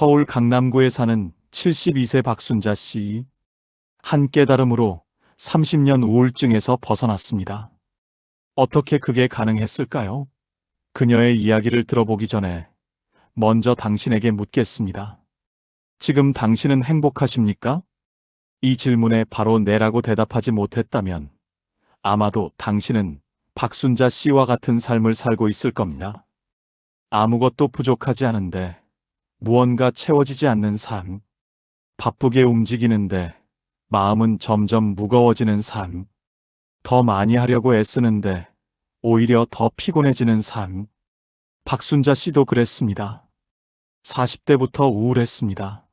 서울 강남구에 사는 72세 박순자 씨. 한 깨달음으로 30년 우울증에서 벗어났습니다. 어떻게 그게 가능했을까요? 그녀의 이야기를 들어보기 전에 먼저 당신에게 묻겠습니다. 지금 당신은 행복하십니까? 이 질문에 바로 네라고 대답하지 못했다면 아마도 당신은 박순자 씨와 같은 삶을 살고 있을 겁니다. 아무것도 부족하지 않은데 무언가 채워지지 않는 삶. 바쁘게 움직이는데 마음은 점점 무거워지는 삶. 더 많이 하려고 애쓰는데 오히려 더 피곤해지는 삶. 박순자 씨도 그랬습니다. 40대부터 우울했습니다.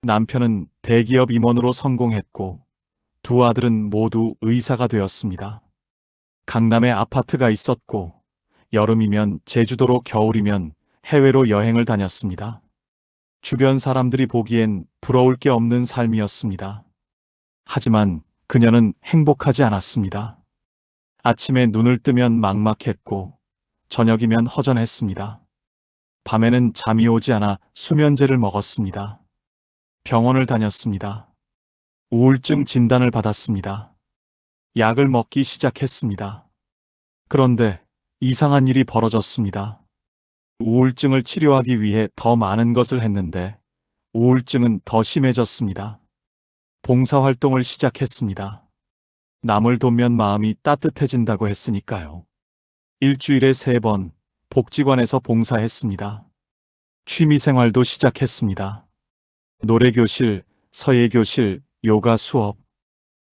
남편은 대기업 임원으로 성공했고 두 아들은 모두 의사가 되었습니다. 강남에 아파트가 있었고 여름이면 제주도로 겨울이면 해외로 여행을 다녔습니다. 주변 사람들이 보기엔 부러울 게 없는 삶이었습니다. 하지만 그녀는 행복하지 않았습니다. 아침에 눈을 뜨면 막막했고 저녁이면 허전했습니다. 밤에는 잠이 오지 않아 수면제를 먹었습니다. 병원을 다녔습니다. 우울증 진단을 받았습니다. 약을 먹기 시작했습니다. 그런데 이상한 일이 벌어졌습니다. 우울증을 치료하기 위해 더 많은 것을 했는데 우울증은 더 심해졌습니다. 봉사활동을 시작했습니다. 남을 돕면 마음이 따뜻해진다고 했으니까요. 일주일에 세 번 복지관에서 봉사했습니다. 취미생활도 시작했습니다. 노래교실, 서예교실, 요가 수업.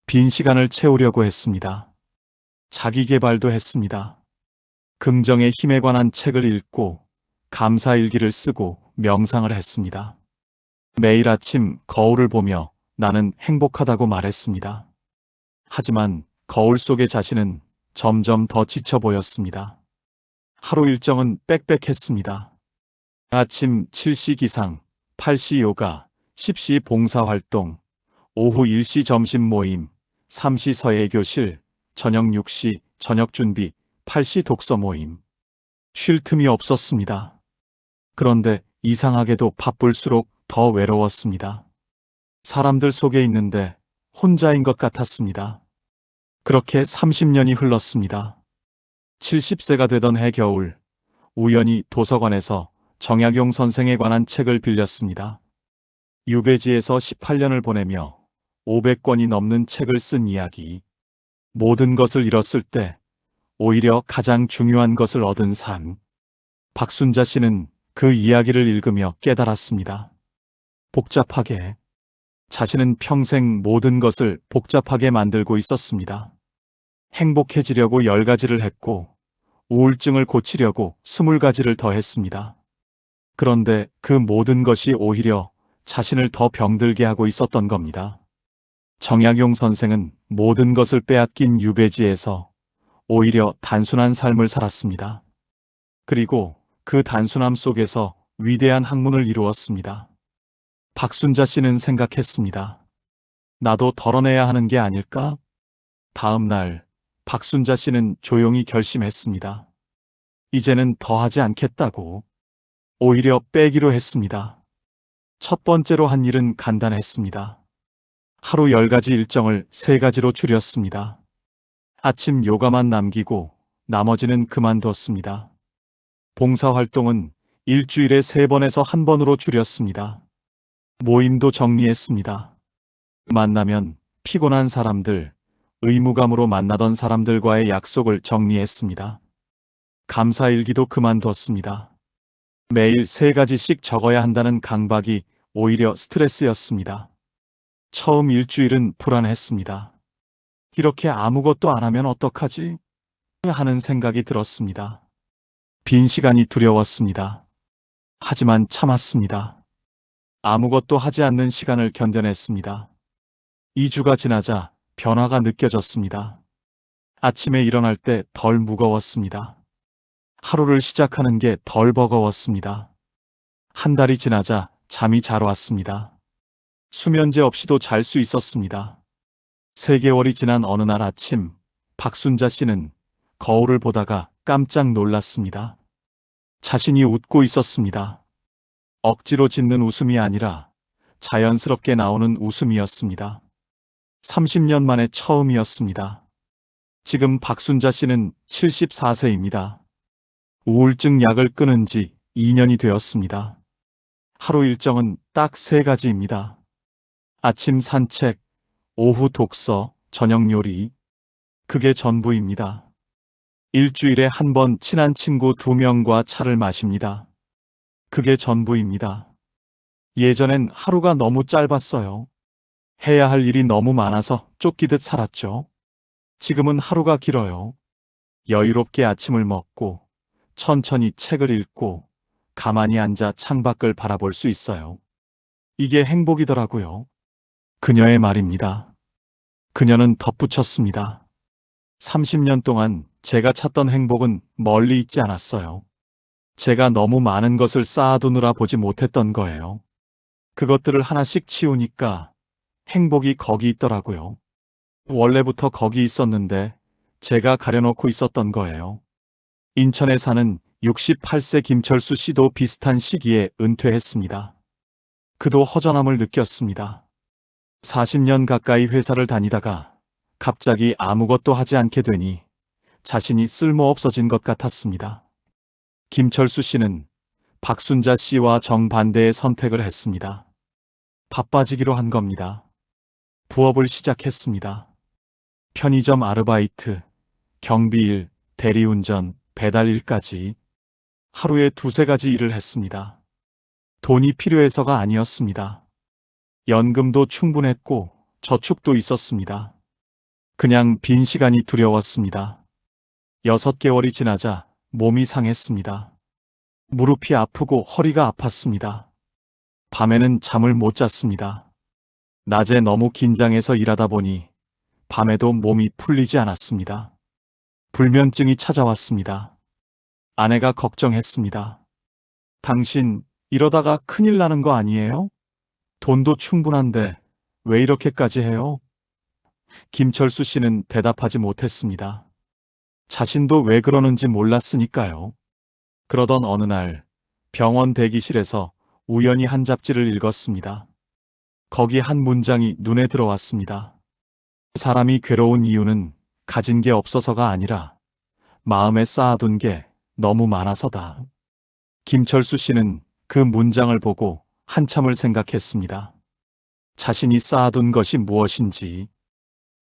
빈 시간을 채우려고 했습니다. 자기개발도 했습니다. 긍정의 힘에 관한 책을 읽고 감사일기를 쓰고 명상을 했습니다. 매일 아침 거울을 보며 나는 행복하다고 말했습니다. 하지만 거울 속의 자신은 점점 더 지쳐 보였습니다. 하루 일정은 빽빽했습니다. 아침 7시 기상, 8시 요가, 10시 봉사활동, 오후 1시 점심 모임, 3시 서예교실, 저녁 6시 저녁 준비, 8시 독서 모임. 쉴 틈이 없었습니다. 그런데 이상하게도 바쁠수록 더 외로웠습니다. 사람들 속에 있는데 혼자인 것 같았습니다. 그렇게 30년이 흘렀습니다. 70세가 되던 해 겨울, 우연히 도서관에서 정약용 선생에 관한 책을 빌렸습니다. 유배지에서 18년을 보내며 500권이 넘는 책을 쓴 이야기. 모든 것을 잃었을 때 오히려 가장 중요한 것을 얻은 삶. 박순자 씨는 그 이야기를 읽으며 깨달았습니다. 복잡하게. 자신은 평생 모든 것을 복잡하게 만들고 있었습니다. 행복해지려고 열 가지를 했고, 우울증을 고치려고 스물 가지를 더 했습니다. 그런데 그 모든 것이 오히려 자신을 더 병들게 하고 있었던 겁니다. 정약용 선생은 모든 것을 빼앗긴 유배지에서 오히려 단순한 삶을 살았습니다. 그리고 그 단순함 속에서 위대한 학문을 이루었습니다. 박순자 씨는 생각했습니다. 나도 덜어내야 하는 게 아닐까? 다음 날 박순자 씨는 조용히 결심했습니다. 이제는 더 하지 않겠다고. 오히려 빼기로 했습니다. 첫 번째로 한 일은 간단했습니다. 하루 10가지 일정을 3가지로 줄였습니다. 아침 요가만 남기고 나머지는 그만뒀습니다. 봉사활동은 일주일에 3번에서 1번으로 줄였습니다. 모임도 정리했습니다. 만나면 피곤한 사람들, 의무감으로 만나던 사람들과의 약속을 정리했습니다. 감사일기도 그만뒀습니다. 매일 3가지씩 적어야 한다는 강박이 오히려 스트레스였습니다. 처음 일주일은 불안했습니다. 이렇게 아무것도 안 하면 어떡하지? 하는 생각이 들었습니다. 빈 시간이 두려웠습니다. 하지만 참았습니다. 아무것도 하지 않는 시간을 견뎌냈습니다. 2주가 지나자 변화가 느껴졌습니다. 아침에 일어날 때 덜 무거웠습니다. 하루를 시작하는 게 덜 버거웠습니다. 한 달이 지나자 잠이 잘 왔습니다. 수면제 없이도 잘 수 있었습니다. 3개월이 지난 어느 날 아침, 박순자 씨는 거울을 보다가 깜짝 놀랐습니다. 자신이 웃고 있었습니다. 억지로 짓는 웃음이 아니라 자연스럽게 나오는 웃음이었습니다. 30년 만에 처음이었습니다. 지금 박순자 씨는 74세입니다. 우울증 약을 끊은 지 2년이 되었습니다. 하루 일정은 딱 세 가지입니다. 아침 산책, 오후 독서, 저녁 요리. 그게 전부입니다. 일주일에 한 번 친한 친구 두 명과 차를 마십니다. 그게 전부입니다. 예전엔 하루가 너무 짧았어요. 해야 할 일이 너무 많아서 쫓기듯 살았죠. 지금은 하루가 길어요. 여유롭게 아침을 먹고, 천천히 책을 읽고, 가만히 앉아 창밖을 바라볼 수 있어요. 이게 행복이더라고요. 그녀의 말입니다. 그녀는 덧붙였습니다. 30년 동안 제가 찾던 행복은 멀리 있지 않았어요. 제가 너무 많은 것을 쌓아두느라 보지 못했던 거예요. 그것들을 하나씩 치우니까 행복이 거기 있더라고요. 원래부터 거기 있었는데 제가 가려놓고 있었던 거예요. 인천에 사는 68세 김철수 씨도 비슷한 시기에 은퇴했습니다. 그도 허전함을 느꼈습니다. 40년 가까이 회사를 다니다가 갑자기 아무것도 하지 않게 되니 자신이 쓸모 없어진 것 같았습니다. 김철수 씨는 박순자 씨와 정반대의 선택을 했습니다. 바빠지기로 한 겁니다. 부업을 시작했습니다. 편의점 아르바이트, 경비일, 대리운전, 배달일까지 하루에 두세 가지 일을 했습니다. 돈이 필요해서가 아니었습니다. 연금도 충분했고 저축도 있었습니다. 그냥 빈 시간이 두려웠습니다. 여섯 개월이 지나자 몸이 상했습니다. 무릎이 아프고 허리가 아팠습니다. 밤에는 잠을 못 잤습니다. 낮에 너무 긴장해서 일하다 보니 밤에도 몸이 풀리지 않았습니다. 불면증이 찾아왔습니다. 아내가 걱정했습니다. 당신 이러다가 큰일 나는 거 아니에요? 돈도 충분한데 왜 이렇게까지 해요? 김철수 씨는 대답하지 못했습니다. 자신도 왜 그러는지 몰랐으니까요. 그러던 어느 날 병원 대기실에서 우연히 한 잡지를 읽었습니다. 거기 한 문장이 눈에 들어왔습니다. 사람이 괴로운 이유는 가진 게 없어서가 아니라 마음에 쌓아둔 게 너무 많아서다. 김철수 씨는 그 문장을 보고 한참을 생각했습니다. 자신이 쌓아둔 것이 무엇인지,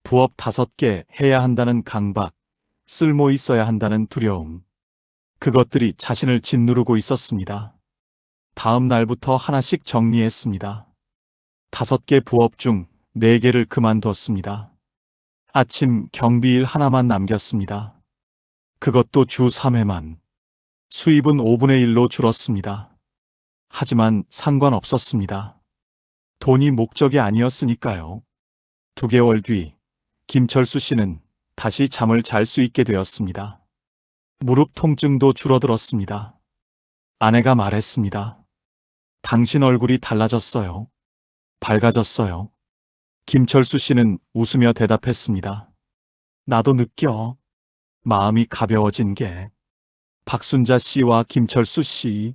부업 다섯 개 해야 한다는 강박, 쓸모 있어야 한다는 두려움, 그것들이 자신을 짓누르고 있었습니다. 다음 날부터 하나씩 정리했습니다. 다섯 개 부업 중 네 개를 그만뒀습니다. 아침 경비일 하나만 남겼습니다. 그것도 주 3회만. 수입은 5분의 1로 줄었습니다. 하지만 상관없었습니다. 돈이 목적이 아니었으니까요. 두 개월 뒤, 김철수 씨는 다시 잠을 잘 수 있게 되었습니다. 무릎 통증도 줄어들었습니다. 아내가 말했습니다. 당신 얼굴이 달라졌어요. 밝아졌어요. 김철수 씨는 웃으며 대답했습니다. 나도 느껴. 마음이 가벼워진 게. 박순자 씨와 김철수 씨,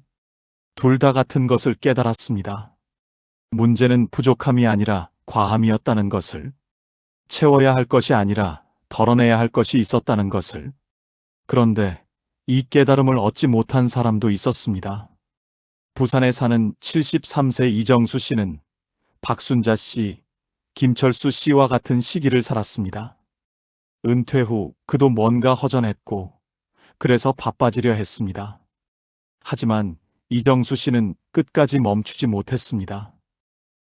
둘 다 같은 것을 깨달았습니다. 문제는 부족함이 아니라 과함이었다는 것을. 채워야 할 것이 아니라 덜어내야 할 것이 있었다는 것을. 그런데 이 깨달음을 얻지 못한 사람도 있었습니다. 부산에 사는 73세 이정수 씨는 박순자 씨, 김철수 씨와 같은 시기를 살았습니다. 은퇴 후 그도 뭔가 허전했고, 그래서 바빠지려 했습니다. 하지만 이정수 씨는 끝까지 멈추지 못했습니다.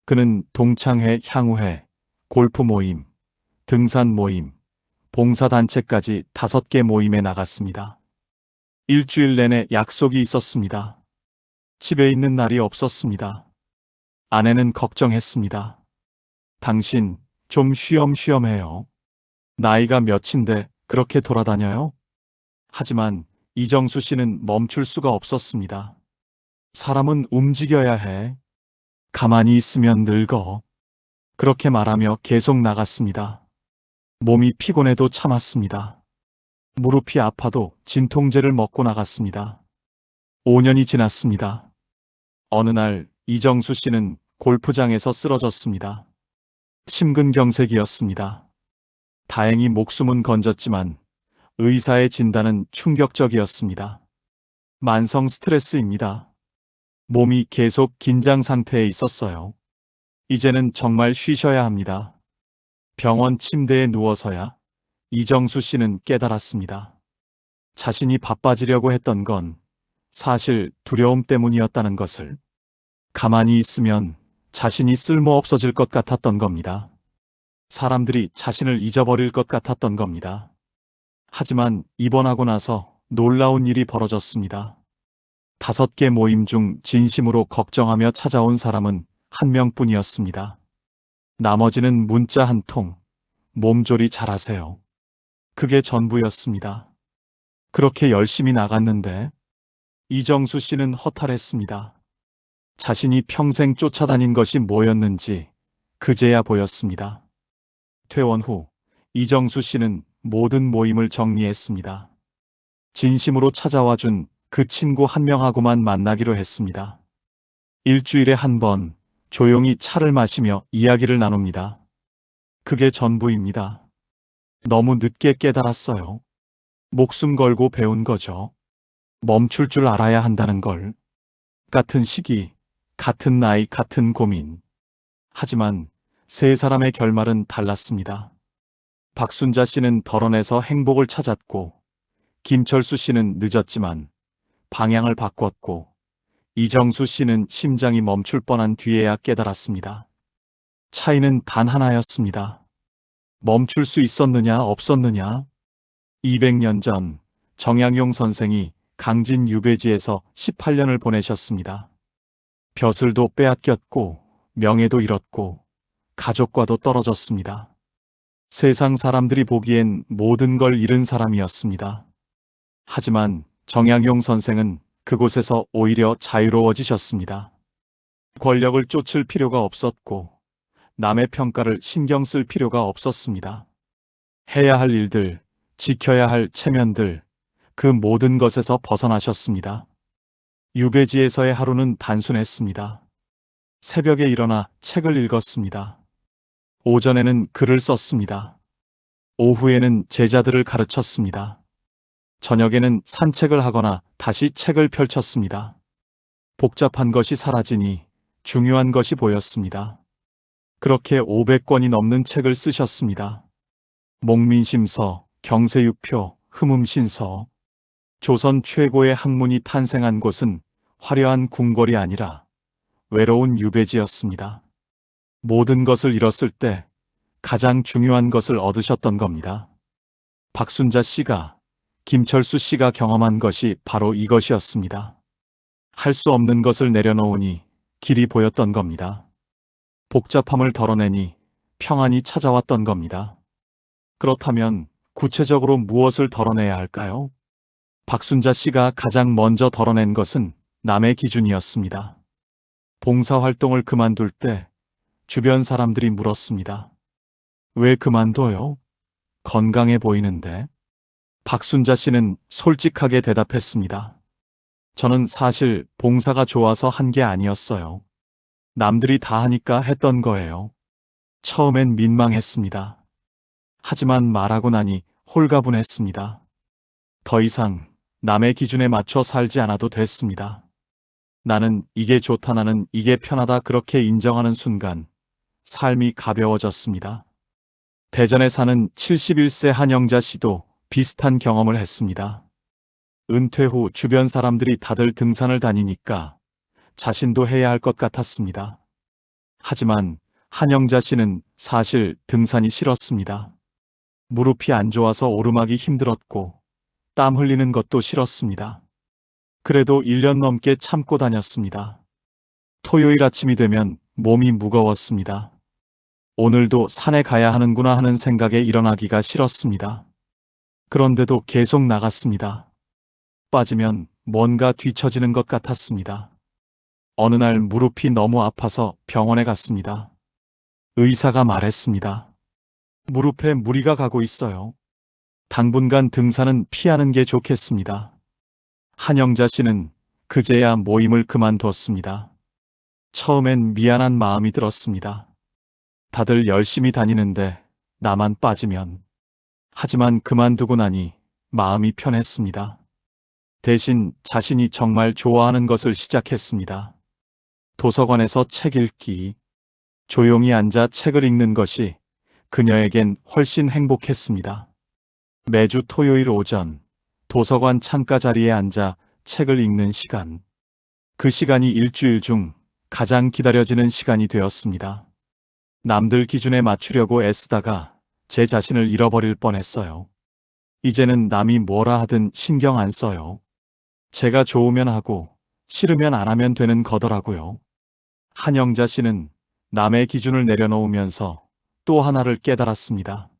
그는 동창회, 향후회, 골프 모임, 등산 모임, 봉사단체까지 다섯 개 모임에 나갔습니다. 일주일 내내 약속이 있었습니다. 집에 있는 날이 없었습니다. 아내는 걱정했습니다. 당신 좀 쉬엄쉬엄해요. 나이가 몇인데 그렇게 돌아다녀요? 하지만 이정수 씨는 멈출 수가 없었습니다. 사람은 움직여야 해. 가만히 있으면 늙어. 그렇게 말하며 계속 나갔습니다. 몸이 피곤해도 참았습니다. 무릎이 아파도 진통제를 먹고 나갔습니다. 5년이 지났습니다. 어느 날 이정수 씨는 골프장에서 쓰러졌습니다. 심근경색이었습니다. 다행히 목숨은 건졌지만 의사의 진단은 충격적이었습니다. 만성 스트레스입니다. 몸이 계속 긴장 상태에 있었어요. 이제는 정말 쉬셔야 합니다. 병원 침대에 누워서야 이정수 씨는 깨달았습니다. 자신이 바빠지려고 했던 건 사실 두려움 때문이었다는 것을 가만히 있으면 자신이 쓸모 없어질 것 같았던 겁니다. 사람들이 자신을 잊어버릴 것 같았던 겁니다. 하지만 입원하고 나서 놀라운 일이 벌어졌습니다. 다섯 개 모임 중 진심으로 걱정하며 찾아온 사람은 한 명뿐이었습니다. 나머지는 문자 한 통, 몸조리 잘하세요. 그게 전부였습니다. 그렇게 열심히 나갔는데 이정수 씨는 허탈했습니다. 자신이 평생 쫓아다닌 것이 뭐였는지 그제야 보였습니다. 퇴원 후 이정수 씨는 모든 모임을 정리했습니다. 진심으로 찾아와 준 그 친구 한 명하고만 만나기로 했습니다. 일주일에 한 번 조용히 차를 마시며 이야기를 나눕니다. 그게 전부입니다. 너무 늦게 깨달았어요. 목숨 걸고 배운 거죠. 멈출 줄 알아야 한다는 걸. 같은 시기, 같은 나이, 같은 고민. 하지만 세 사람의 결말은 달랐습니다. 박순자 씨는 덜어내서 행복을 찾았고, 김철수 씨는 늦었지만 방향을 바꿨고, 이정수 씨는 심장이 멈출 뻔한 뒤에야 깨달았습니다. 차이는 단 하나였습니다. 멈출 수 있었느냐, 없었느냐? 200년 전 정양용 선생이 강진 유배지에서 18년을 보내셨습니다. 벼슬도 빼앗겼고, 명예도 잃었고, 가족과도 떨어졌습니다. 세상 사람들이 보기엔 모든 걸 잃은 사람이었습니다. 하지만 정양용 선생은 그곳에서 오히려 자유로워지셨습니다. 권력을 쫓을 필요가 없었고, 남의 평가를 신경 쓸 필요가 없었습니다. 해야 할 일들, 지켜야 할 체면들, 그 모든 것에서 벗어나셨습니다. 유배지에서의 하루는 단순했습니다. 새벽에 일어나 책을 읽었습니다. 오전에는 글을 썼습니다. 오후에는 제자들을 가르쳤습니다. 저녁에는 산책을 하거나 다시 책을 펼쳤습니다. 복잡한 것이 사라지니 중요한 것이 보였습니다. 그렇게 500권이 넘는 책을 쓰셨습니다. 목민심서, 경세유표, 흠음신서, 조선 최고의 학문이 탄생한 곳은 화려한 궁궐이 아니라 외로운 유배지였습니다. 모든 것을 잃었을 때 가장 중요한 것을 얻으셨던 겁니다. 박순자 씨가, 김철수 씨가 경험한 것이 바로 이것이었습니다. 할 수 없는 것을 내려놓으니 길이 보였던 겁니다. 복잡함을 덜어내니 평안이 찾아왔던 겁니다. 그렇다면 구체적으로 무엇을 덜어내야 할까요? 박순자 씨가 가장 먼저 덜어낸 것은 남의 기준이었습니다. 봉사활동을 그만둘 때 주변 사람들이 물었습니다. 왜 그만둬요? 건강해 보이는데. 박순자 씨는 솔직하게 대답했습니다. 저는 사실 봉사가 좋아서 한 게 아니었어요. 남들이 다 하니까 했던 거예요. 처음엔 민망했습니다. 하지만 말하고 나니 홀가분했습니다. 더 이상 남의 기준에 맞춰 살지 않아도 됐습니다. 나는 이게 좋다 나는 이게 편하다 그렇게 인정하는 순간 삶이 가벼워졌습니다. 대전에 사는 71세 한영자 씨도 비슷한 경험을 했습니다. 은퇴 후 주변 사람들이 다들 등산을 다니니까 자신도 해야 할 것 같았습니다. 하지만 한영자 씨는 사실 등산이 싫었습니다. 무릎이 안 좋아서 오르막이 힘들었고 땀 흘리는 것도 싫었습니다. 그래도 1년 넘게 참고 다녔습니다. 토요일 아침이 되면 몸이 무거웠습니다. 오늘도 산에 가야 하는구나 하는 생각에 일어나기가 싫었습니다. 그런데도 계속 나갔습니다. 빠지면 뭔가 뒤처지는 것 같았습니다. 어느 날 무릎이 너무 아파서 병원에 갔습니다. 의사가 말했습니다. 무릎에 무리가 가고 있어요. 당분간 등산은 피하는 게 좋겠습니다. 한영자 씨는 그제야 모임을 그만뒀습니다. 처음엔 미안한 마음이 들었습니다. 다들 열심히 다니는데 나만 빠지면. 하지만 그만두고 나니 마음이 편했습니다. 대신 자신이 정말 좋아하는 것을 시작했습니다. 도서관에서 책 읽기. 조용히 앉아 책을 읽는 것이 그녀에겐 훨씬 행복했습니다. 매주 토요일 오전 도서관 창가 자리에 앉아 책을 읽는 시간. 그 시간이 일주일 중 가장 기다려지는 시간이 되었습니다. 남들 기준에 맞추려고 애쓰다가 제 자신을 잃어버릴 뻔했어요. 이제는 남이 뭐라 하든 신경 안 써요. 제가 좋으면 하고 싫으면 안 하면 되는 거더라고요. 한영자 씨는 남의 기준을 내려놓으면서 또 하나를 깨달았습니다.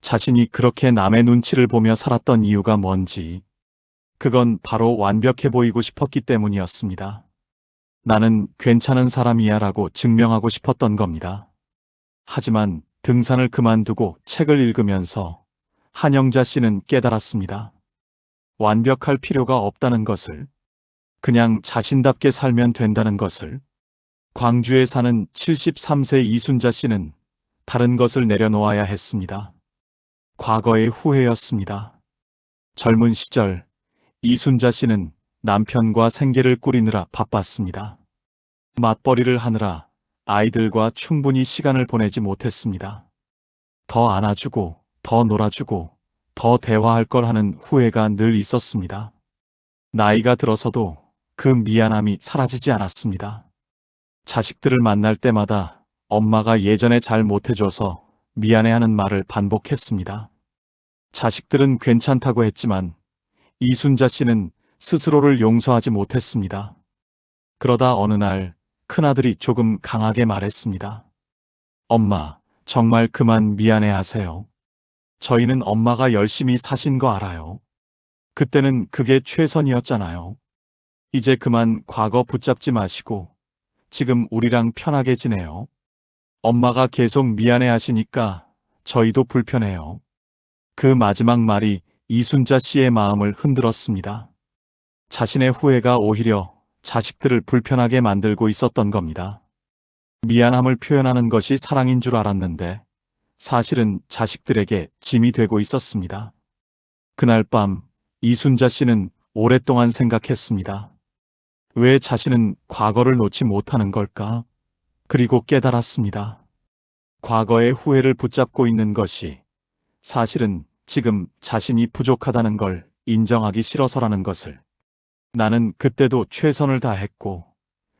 자신이 그렇게 남의 눈치를 보며 살았던 이유가 뭔지. 그건 바로 완벽해 보이고 싶었기 때문이었습니다. 나는 괜찮은 사람이야 라고 증명하고 싶었던 겁니다. 하지만 등산을 그만두고 책을 읽으면서 한영자 씨는 깨달았습니다. 완벽할 필요가 없다는 것을, 그냥 자신답게 살면 된다는 것을. 광주에 사는 73세 이순자 씨는 다른 것을 내려놓아야 했습니다. 과거의 후회였습니다. 젊은 시절 이순자 씨는 남편과 생계를 꾸리느라 바빴습니다. 맞벌이를 하느라 아이들과 충분히 시간을 보내지 못했습니다. 더 안아주고, 더 놀아주고, 더 대화할 걸 하는 후회가 늘 있었습니다. 나이가 들어서도 그 미안함이 사라지지 않았습니다. 자식들을 만날 때마다 엄마가 예전에 잘 못해줘서 미안해하는 말을 반복했습니다. 자식들은 괜찮다고 했지만 이순자 씨는 스스로를 용서하지 못했습니다. 그러다 어느 날 큰아들이 조금 강하게 말했습니다. 엄마, 정말 그만 미안해 하세요. 저희는 엄마가 열심히 사신 거 알아요. 그때는 그게 최선이었잖아요. 이제 그만 과거 붙잡지 마시고 지금 우리랑 편하게 지내요. 엄마가 계속 미안해 하시니까 저희도 불편해요. 그 마지막 말이 이순자 씨의 마음을 흔들었습니다. 자신의 후회가 오히려 자식들을 불편하게 만들고 있었던 겁니다. 미안함을 표현하는 것이 사랑인 줄 알았는데 사실은 자식들에게 짐이 되고 있었습니다. 그날 밤 이순자 씨는 오랫동안 생각했습니다. 왜 자신은 과거를 놓지 못하는 걸까? 그리고 깨달았습니다. 과거의 후회를 붙잡고 있는 것이 사실은 지금 자신이 부족하다는 걸 인정하기 싫어서라는 것을. 나는 그때도 최선을 다했고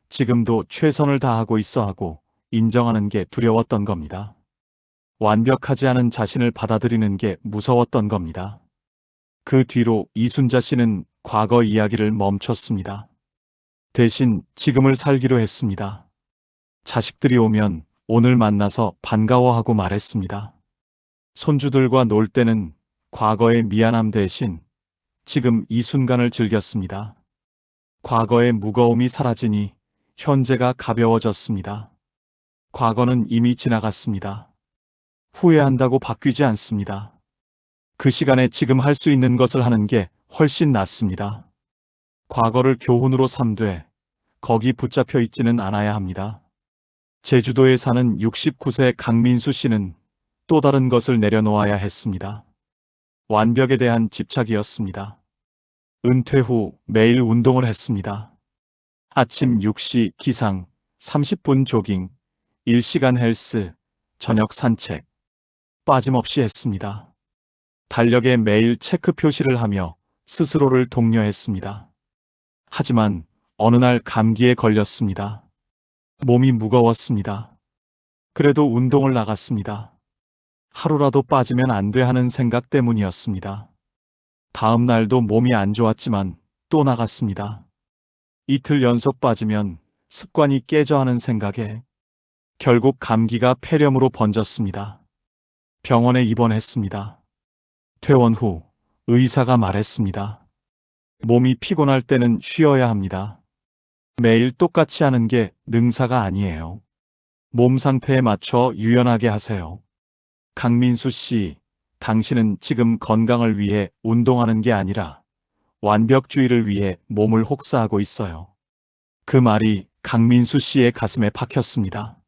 지금도 최선을 다하고 있어 하고 인정하는 게 두려웠던 겁니다. 완벽하지 않은 자신을 받아들이는 게 무서웠던 겁니다. 그 뒤로 이순자 씨는 과거 이야기를 멈췄습니다. 대신 지금을 살기로 했습니다. 자식들이 오면 오늘 만나서 반가워하고 말했습니다. 손주들과 놀 때는 과거의 미안함 대신 지금 이 순간을 즐겼습니다. 과거의 무거움이 사라지니 현재가 가벼워졌습니다. 과거는 이미 지나갔습니다. 후회한다고 바뀌지 않습니다. 그 시간에 지금 할 수 있는 것을 하는 게 훨씬 낫습니다. 과거를 교훈으로 삼되 거기 붙잡혀 있지는 않아야 합니다. 제주도에 사는 69세 강민수 씨는 또 다른 것을 내려놓아야 했습니다. 완벽에 대한 집착이었습니다. 은퇴 후 매일 운동을 했습니다. 아침 6시 기상, 30분 조깅, 1시간 헬스, 저녁 산책. 빠짐없이 했습니다. 달력에 매일 체크 표시를 하며 스스로를 독려했습니다. 하지만 어느 날 감기에 걸렸습니다. 몸이 무거웠습니다. 그래도 운동을 나갔습니다. 하루라도 빠지면 안 돼 하는 생각 때문이었습니다. 다음 날도 몸이 안 좋았지만 또 나갔습니다. 이틀 연속 빠지면 습관이 깨져 하는 생각에 결국 감기가 폐렴으로 번졌습니다. 병원에 입원했습니다. 퇴원 후 의사가 말했습니다. 몸이 피곤할 때는 쉬어야 합니다. 매일 똑같이 하는 게 능사가 아니에요. 몸 상태에 맞춰 유연하게 하세요. 강민수 씨, 당신은 지금 건강을 위해 운동하는 게 아니라 완벽주의를 위해 몸을 혹사하고 있어요. 그 말이 강민수 씨의 가슴에 박혔습니다.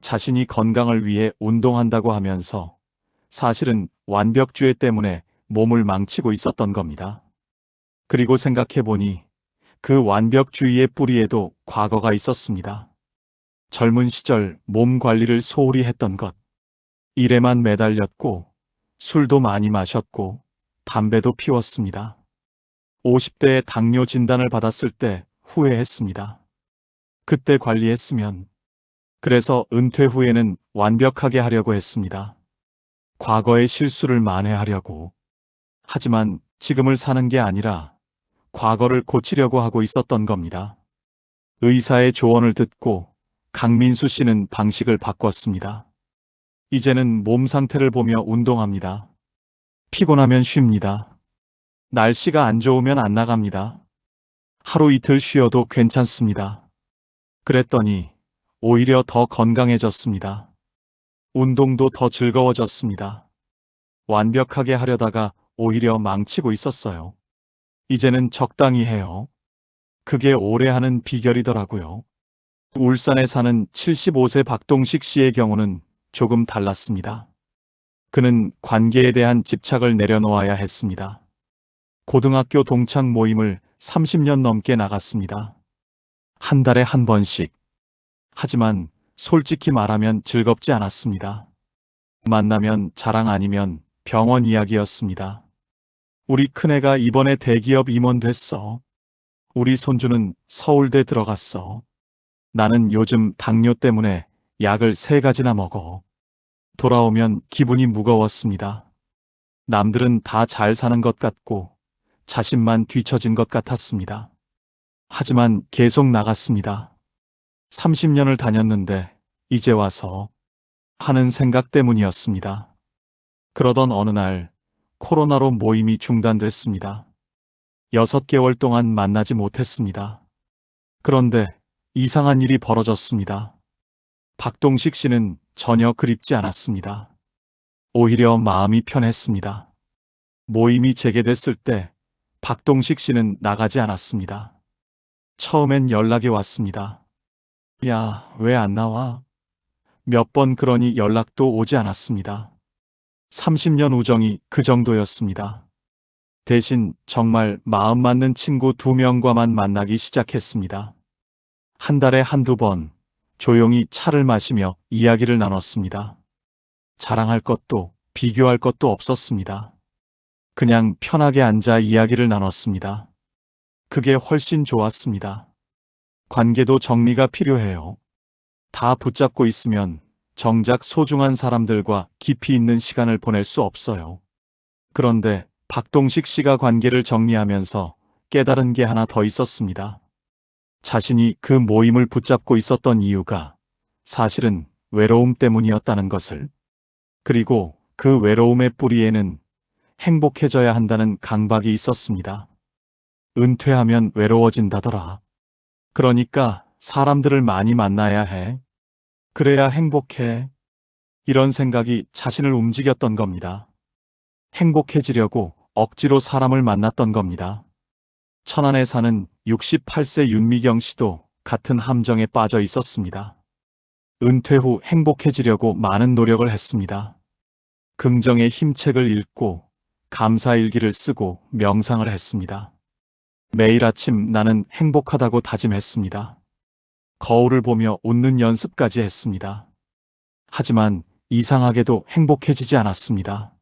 자신이 건강을 위해 운동한다고 하면서 사실은 완벽주의 때문에 몸을 망치고 있었던 겁니다. 그리고 생각해보니 그 완벽주의의 뿌리에도 과거가 있었습니다. 젊은 시절 몸 관리를 소홀히 했던 것. 일에만 매달렸고, 술도 많이 마셨고, 담배도 피웠습니다. 50대에 당뇨 진단을 받았을 때 후회했습니다. 그때 관리했으면. 그래서 은퇴 후에는 완벽하게 하려고 했습니다. 과거의 실수를 만회하려고. 하지만 지금을 사는 게 아니라 과거를 고치려고 하고 있었던 겁니다. 의사의 조언을 듣고 강민수 씨는 방식을 바꿨습니다. 이제는 몸 상태를 보며 운동합니다. 피곤하면 쉽니다. 날씨가 안 좋으면 안 나갑니다. 하루 이틀 쉬어도 괜찮습니다. 그랬더니 오히려 더 건강해졌습니다. 운동도 더 즐거워졌습니다. 완벽하게 하려다가 오히려 망치고 있었어요. 이제는 적당히 해요. 그게 오래 하는 비결이더라고요. 울산에 사는 75세 박동식 씨의 경우는 조금 달랐습니다. 그는 관계에 대한 집착을 내려놓아야 했습니다. 고등학교 동창 모임을 30년 넘게 나갔습니다. 한 달에 한 번씩. 하지만 솔직히 말하면 즐겁지 않았습니다. 만나면 자랑 아니면 병원 이야기였습니다. 우리 큰애가 이번에 대기업 임원 됐어. 우리 손주는 서울대 들어갔어. 나는 요즘 당뇨 때문에 약을 세 가지나 먹어. 돌아오면 기분이 무거웠습니다. 남들은 다 잘 사는 것 같고 자신만 뒤처진 것 같았습니다. 하지만 계속 나갔습니다. 30년을 다녔는데 이제 와서 하는 생각 때문이었습니다. 그러던 어느 날 코로나로 모임이 중단됐습니다. 6개월 동안 만나지 못했습니다. 그런데 이상한 일이 벌어졌습니다. 박동식 씨는 전혀 그립지 않았습니다. 오히려 마음이 편했습니다. 모임이 재개됐을 때 박동식 씨는 나가지 않았습니다. 처음엔 연락이 왔습니다. 야, 왜 안 나와? 몇 번 그러니 연락도 오지 않았습니다. 30년 우정이 그 정도였습니다. 대신 정말 마음 맞는 친구 두 명과만 만나기 시작했습니다. 한 달에 한두 번 조용히 차를 마시며 이야기를 나눴습니다. 자랑할 것도 비교할 것도 없었습니다. 그냥 편하게 앉아 이야기를 나눴습니다. 그게 훨씬 좋았습니다. 관계도 정리가 필요해요. 다 붙잡고 있으면 정작 소중한 사람들과 깊이 있는 시간을 보낼 수 없어요. 그런데 박동식 씨가 관계를 정리하면서 깨달은 게 하나 더 있었습니다. 자신이 그 모임을 붙잡고 있었던 이유가 사실은 외로움 때문이었다는 것을. 그리고 그 외로움의 뿌리에는 행복해져야 한다는 강박이 있었습니다. 은퇴하면 외로워진다더라. 그러니까 사람들을 많이 만나야 해. 그래야 행복해. 이런 생각이 자신을 움직였던 겁니다. 행복해지려고 억지로 사람을 만났던 겁니다. 천안에 사는 68세 윤미경 씨도 같은 함정에 빠져 있었습니다. 은퇴 후 행복해지려고 많은 노력을 했습니다. 긍정의 힘책을 읽고 감사일기를 쓰고 명상을 했습니다. 매일 아침 나는 행복하다고 다짐했습니다. 거울을 보며 웃는 연습까지 했습니다. 하지만 이상하게도 행복해지지 않았습니다.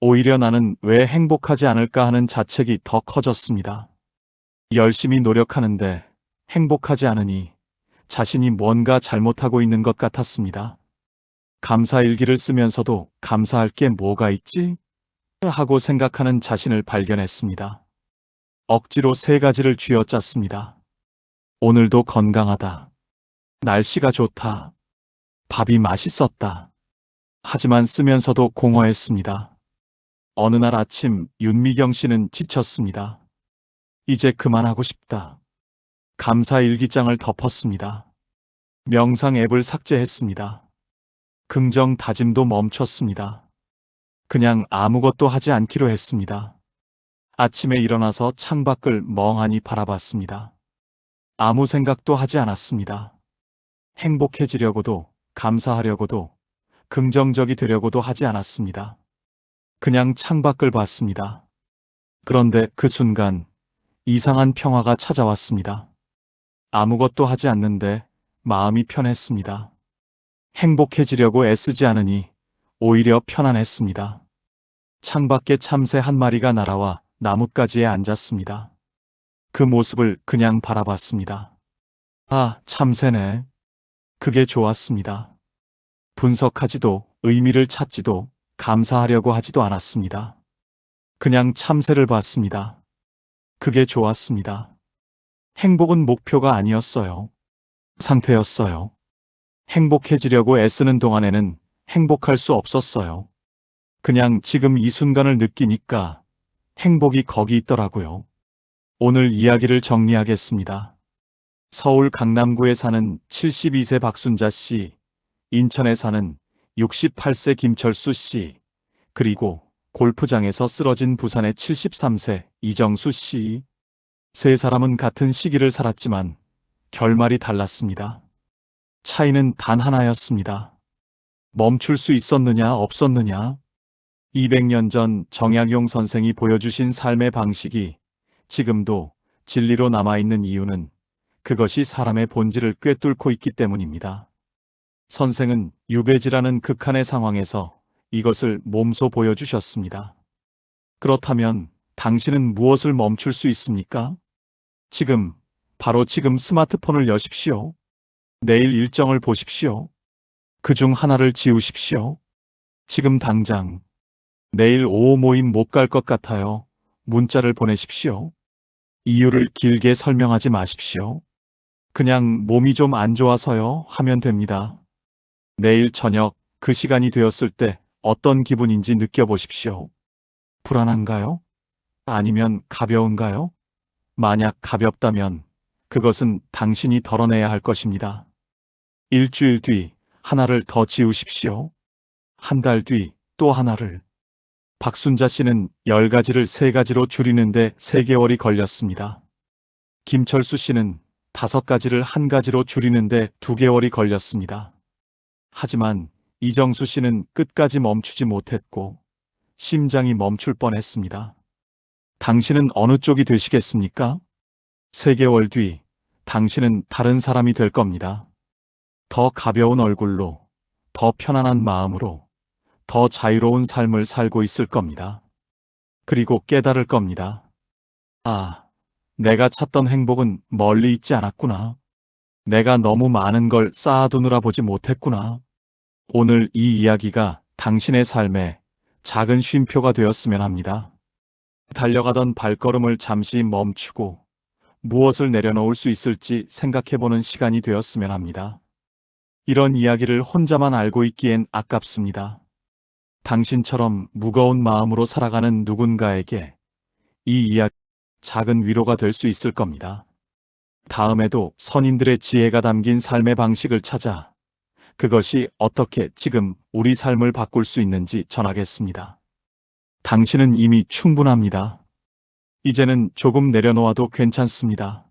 오히려 나는 왜 행복하지 않을까 하는 자책이 더 커졌습니다. 열심히 노력하는데 행복하지 않으니 자신이 뭔가 잘못하고 있는 것 같았습니다. 감사 일기를 쓰면서도 감사할 게 뭐가 있지? 하고 생각하는 자신을 발견했습니다. 억지로 세 가지를 쥐어짰습니다. 오늘도 건강하다. 날씨가 좋다. 밥이 맛있었다. 하지만 쓰면서도 공허했습니다. 어느 날 아침 윤미경 씨는 지쳤습니다. 이제 그만하고 싶다. 감사 일기장을 덮었습니다. 명상 앱을 삭제했습니다. 긍정 다짐도 멈췄습니다. 그냥 아무것도 하지 않기로 했습니다. 아침에 일어나서 창밖을 멍하니 바라봤습니다. 아무 생각도 하지 않았습니다. 행복해지려고도, 감사하려고도, 긍정적이 되려고도 하지 않았습니다. 그냥 창밖을 봤습니다. 그런데 그 순간 이상한 평화가 찾아왔습니다. 아무것도 하지 않는데 마음이 편했습니다. 행복해지려고 애쓰지 않으니 오히려 편안했습니다. 창밖에 참새 한 마리가 날아와 나뭇가지에 앉았습니다. 그 모습을 그냥 바라봤습니다. 아, 참새네. 그게 좋았습니다. 분석하지도 의미를 찾지도 감사하려고 하지도 않았습니다. 그냥 참새를 봤습니다. 그게 좋았습니다. 행복은 목표가 아니었어요. 상태였어요. 행복해지려고 애쓰는 동안에는 행복할 수 없었어요. 그냥 지금 이 순간을 느끼니까 행복이 거기 있더라고요. 오늘 이야기를 정리하겠습니다. 서울 강남구에 사는 72세 박순자 씨, 인천에 사는 68세 김철수 씨, 그리고 골프장에서 쓰러진 부산의 73세 이정수 씨. 세 사람은 같은 시기를 살았지만 결말이 달랐습니다. 차이는 단 하나였습니다. 멈출 수 있었느냐 없었느냐? 200년 전 정약용 선생이 보여주신 삶의 방식이 지금도 진리로 남아있는 이유는 그것이 사람의 본질을 꿰뚫고 있기 때문입니다. 선생은 유배지라는 극한의 상황에서 이것을 몸소 보여주셨습니다. 그렇다면 당신은 무엇을 멈출 수 있습니까? 지금, 바로 지금 스마트폰을 여십시오. 내일 일정을 보십시오. 그 중 하나를 지우십시오. 지금 당장. 내일 오후 모임 못 갈 것 같아요. 문자를 보내십시오. 이유를 길게 설명하지 마십시오. 그냥 몸이 좀 안 좋아서요 하면 됩니다. 내일 저녁 그 시간이 되었을 때 어떤 기분인지 느껴보십시오. 불안한가요? 아니면 가벼운가요? 만약 가볍다면 그것은 당신이 덜어내야 할 것입니다. 일주일 뒤 하나를 더 지우십시오. 한 달 뒤 또 하나를. 박순자 씨는 10가지를 3가지로 줄이는데 3개월이 걸렸습니다. 김철수 씨는 5가지를 1가지로 줄이는데 2개월이 걸렸습니다. 하지만 이정수 씨는 끝까지 멈추지 못했고 심장이 멈출 뻔했습니다. 당신은 어느 쪽이 되시겠습니까? 3개월 뒤 당신은 다른 사람이 될 겁니다. 더 가벼운 얼굴로, 더 편안한 마음으로, 더 자유로운 삶을 살고 있을 겁니다. 그리고 깨달을 겁니다. 아, 내가 찾던 행복은 멀리 있지 않았구나. 내가 너무 많은 걸 쌓아두느라 보지 못했구나. 오늘 이 이야기가 당신의 삶에 작은 쉼표가 되었으면 합니다. 달려가던 발걸음을 잠시 멈추고 무엇을 내려놓을 수 있을지 생각해보는 시간이 되었으면 합니다. 이런 이야기를 혼자만 알고 있기엔 아깝습니다. 당신처럼 무거운 마음으로 살아가는 누군가에게 이 이야기 작은 위로가 될 수 있을 겁니다. 다음에도 선인들의 지혜가 담긴 삶의 방식을 찾아 그것이 어떻게 지금 우리 삶을 바꿀 수 있는지 전하겠습니다. 당신은 이미 충분합니다. 이제는 조금 내려놓아도 괜찮습니다.